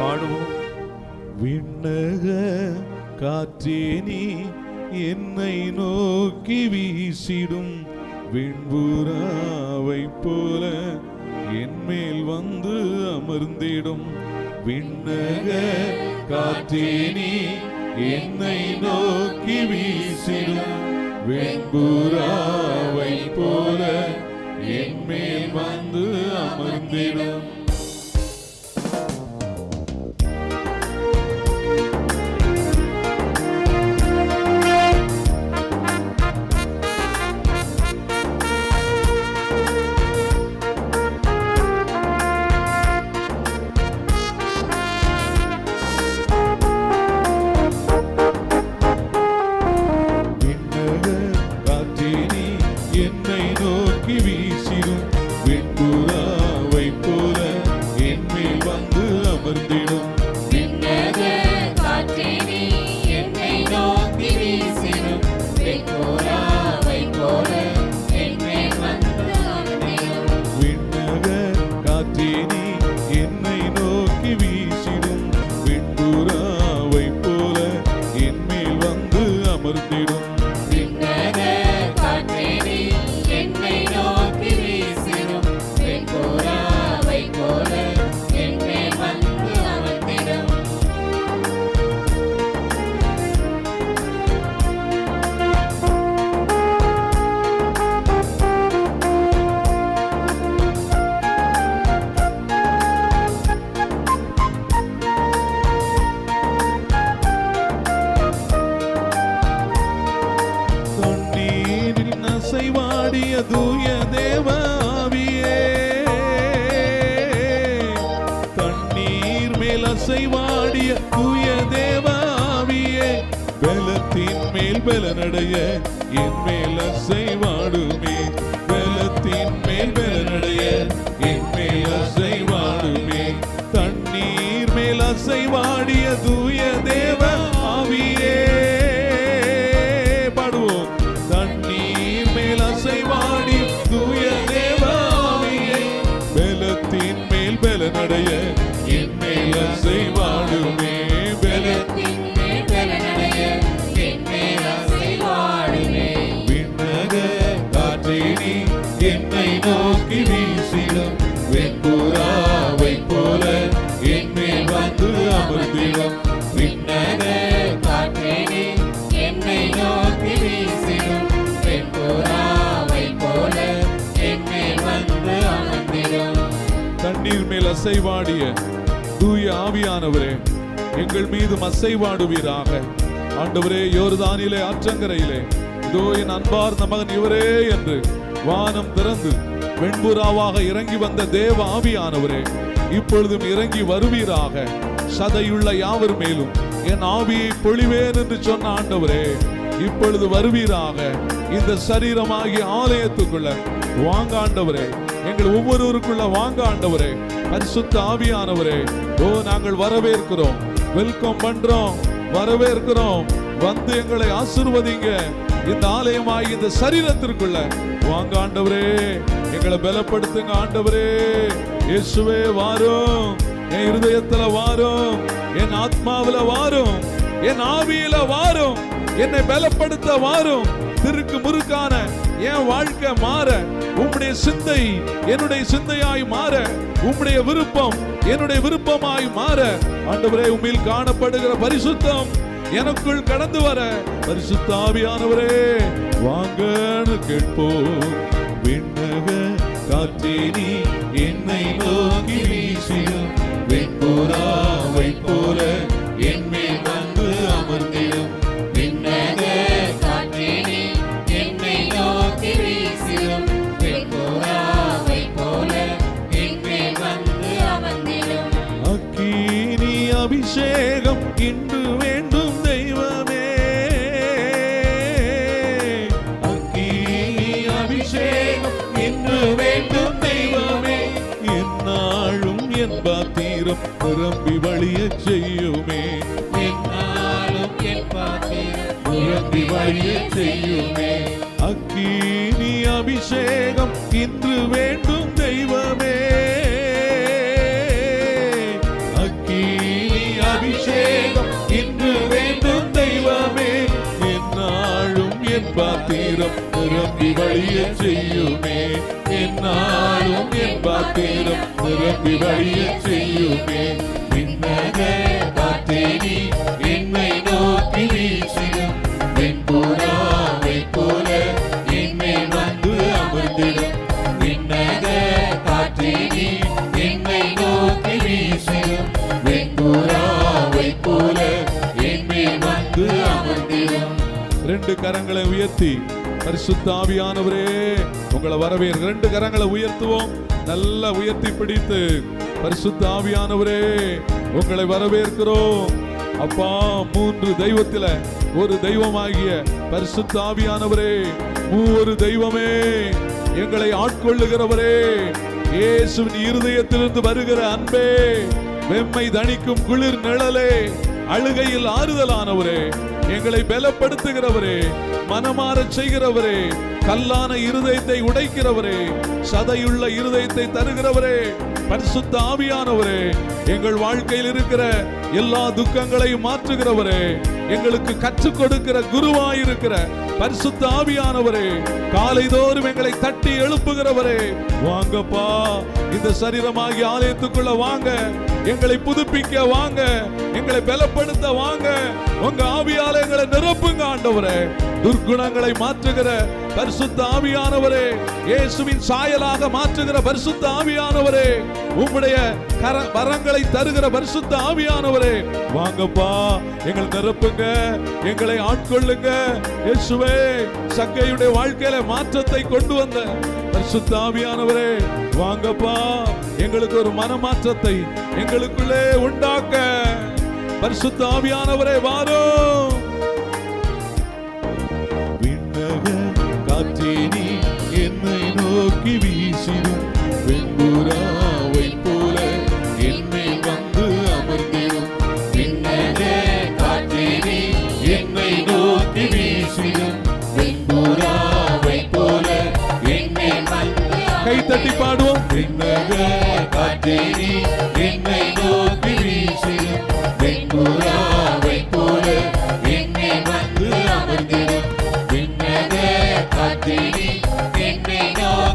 பாடுவோம் விண்ணக காற்றே நீ என்னை நோக்கி வீசிடும். விண்புறாவை போல என்மேல் வந்து அமர்ந்திடும். விண்ணக காற்றே நீ என்னை நோக்கி வீசிடும். வெண்புறாவை போல என்மேல் வந்து அமர்ந்திடும். பலனடைய என் மேல செய்வாடுமே பலத்தின் மேல் பலனடைய என் மேல செய்வாடுமே தண்ணீர் மேல செய்வாடிய தூய தேவ ஆவியே. பாடுவோம். தண்ணீர் மேல் அசைவாடி தூய தேவாவியே பலத்தின் மேல் பலனடைய என் மேல செய்வாடுமே பலத்தின் அசைவாடிய தூய ஆவியானவரே எங்கள் மீது அசைவாடுவீராக. ஆண்டவரே யோர்தானிலே ஆற்றங்கரையிலே இதோ என் அன்பார்ந்த மகன் இவரே என்று வானம் திறந்து வெண்புறாவாக இறங்கி வந்த தேவ ஆவியானவரே இப்பொழுதும் இறங்கி வருவீராக. சதையுள்ள யாவர் மேலும் என் ஆவியை பொழிவேன் என்று சொன்ன ஆண்டவரே இப்பொழுது வருவீராக. இந்த சரீரமாகிய ஆலயத்துக்குள்ள வாங்க ஆண்டவரே. எங்கள் ஒவ்வொருவருக்குள்ள வாங்க ஆண்டவரே. பரிசுத்த ஆவியானவரே. ஓ நாங்கள் வரவேற்கிறோம். வெல்கம் பண்றோம். வரவேற்கிறோம். வந்து எங்களை ஆசிர்வதிங்க. இந்த ஆலயமாய் இந்த சரீரத்திற்குள்ள வாங்க ஆண்டவரே. எங்களை பலப்படுத்துங்க ஆண்டவரே. இயேசுவே வாரும். என் இருதயத்துல வாரும். என் ஆத்மாவுல வாரும். என் ஆவியில வாரும். என்னை பலப்படுத்த வாரும். திருக்கு முறுக்கான என் வாழ்க்கை மாற உம்முடைய சிந்தை என்னுடைய சிந்தையாய் மாற உம்முடைய விருப்பம் என்னுடைய விருப்பமாய் மாற ஆண்டவரே உம்மில் காணப்படுகிற பரிசுத்தம் எனக்குள் கடந்து வர பரிசுத்தாவியானவரே வாங்கன்னு கேட்போம். விண்ணக காற்றே என்னை நோக்கி வீசிடும். வைப்போரா வைப்போர நிரம்பி வழியச் செய்யுமே. என்னாலும் என் பாத்திரம் நிரம்பி வழியச் செய்யுமே. அக்கீனி அபிஷேகம் இன்று வேண்டும். பாத்திரம் நிரம்பி வழிய செய்யுமே. என்னாலும் என் பாத்திரம் நிரம்பி வழிய செய்யுமே. விண்ணக காற்றேடி ரெண்டு கரங்களை உயர்த்தி பரிசுத்தாவியானவரே உங்களை வரவேற்க ரெண்டு கரங்களை உயர்த்துவோம். நல்லா உயர்த்தி பிடித்து பரிசுத்த ஆவியானவரே உங்களை வரவேற்கிறோம். அப்பா மூன்று தெய்வத்தில ஒரு தெய்வமாகிய பரிசுத்த ஆவியானவரே மூவொரு தெய்வமே எங்களை ஆட்கொள்ளுகிறவரே இயேசுவின் இருதயத்திலிருந்து வருகிற அன்பே வெம்மை தணிக்கும் குளிர் நிழலே அழுகையில் ஆறுதலானவரே. எங்களை பலப்படுத்துகிறவரே மனமாறச் செய்கிறவரே கல்லான இருதயத்தை உடைக்கிறவரே சதையுள்ள இருதயத்தை தருகிறவரே பரிசுத்த ஆவியானவரே எங்கள் வாழ்க்கையில் இருக்கிற எல்லா துக்கங்களையும் மாற்றுகிறவரே எங்களுக்கு கற்றுக் கொடுக்கிற குருவாயிருக்கிற பரிசுத்த ஆவியானவரே காலைதோறும் எங்களை தட்டி எழுப்புகிறவரே வாங்கப்பா இந்த சரீரமாகி ஆலயத்துக்குள்ள வாங்க எங்களை புதுப்பிக்க வாங்க எங்களை பலப்படுத்த வாங்க உங்க ஆவியால எங்களை நிரப்புங்க ஆண்டவரே. துர்க்குணங்களை மாற்றுகிற பரிசுத்த ஆவியானவரே இயேசுவின் சாயலாக மாற்றுகிற பரிசுத்த ஆவியானவரே உம்முடைய கர வரங்களை தருகிற பரிசுத்த ஆவியானவரே வாங்கப்பா எங்கள் நிரப்புங்க எங்களை ஆட்கொள்ளுங்க. இயேசுவே சக்கையுடைய வாழ்க்கையில மாற்றத்தை கொண்டு வந்த பரிசுத்த ஆவியானவரே வாங்கப்பா எங்களுக்கு ஒரு மனமாற்றத்தை எங்களுக்குள்ளே உண்டாக்க. பரிசுத்த ஆவியானவரே வாரும். நோக்கி வீசிடும். வெண்புறாவை போல என்னை வந்து அமர்ந்திடும். விண்ணக காற்றேடி என்னை நோக்கி வீசிடும். வெண்புறாவை போல என்னை வந்து கை தட்டி பாடுவோம். விண்ணக காற்றேடி என்னை நோக்கி வீசிடும். வெண்புறாவை போல என்னை வந்து அமர்ந்திடும். விண்ணக காற்றேடி